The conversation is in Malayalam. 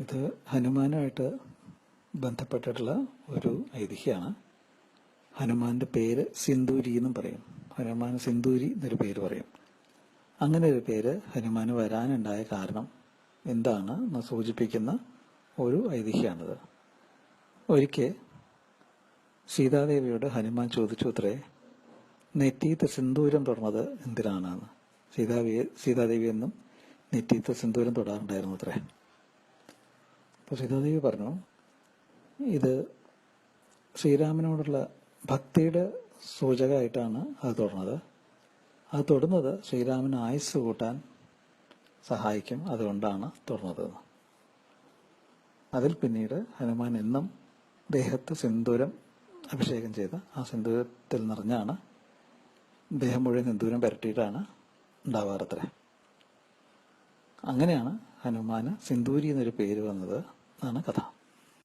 ഇത് ഹനുമാനുമായിട്ട് ബന്ധപ്പെട്ടിട്ടുള്ള ഒരു ഐതിഹ്യമാണ്. ഹനുമാന്റെ പേര് സിന്ദൂരി എന്നും പറയും. ഹനുമാൻ സിന്ദൂരി എന്നൊരു പേര് പറയും. അങ്ങനെ ഒരു പേര് ഹനുമാന് വരാനുണ്ടായ കാരണം എന്താണ് എന്ന് സൂചിപ്പിക്കുന്ന ഒരു ഐതിഹ്യമാണിത്. ഒരിക്കൽ സീതാദേവിയോട് ഹനുമാൻ ചോദിച്ചു അത്രേ നെറ്റീത്ത് സിന്ദൂരം തുടർന്നത് എന്തിനാണെന്ന്? സീതാവിയെ സീതാദേവി എന്നും നെറ്റീത്ത് സിന്ദൂരം തൊടാറുണ്ടായിരുന്നു അത്രേ അപ്പോൾ സീതാദേവി പറഞ്ഞു ഇത് ശ്രീരാമനോടുള്ള ഭക്തിയുടെ സൂചകമായിട്ടാണ് അത് തൊടുന്നത്. അത് തൊടുന്നത് ശ്രീരാമൻ ആയുസ് കൂട്ടാൻ സഹായിക്കും അതുകൊണ്ടാണ് തൊടുന്നത്. അതിൽ പിന്നീട് ഹനുമാൻ എന്നും ദേഹത്ത് സിന്ദൂരം അഭിഷേകം ചെയ്ത് ആ സിന്ദൂരത്തിൽ നിറഞ്ഞാണ് ദേഹം മുഴുവൻ സിന്ദൂരം പുരട്ടിയിട്ടാണ് ഉണ്ടാവാറത്രേ അങ്ങനെയാണ് ഹനുമാന് സിന്ദൂരി എന്നൊരു പേര് വന്നത്. あなかだ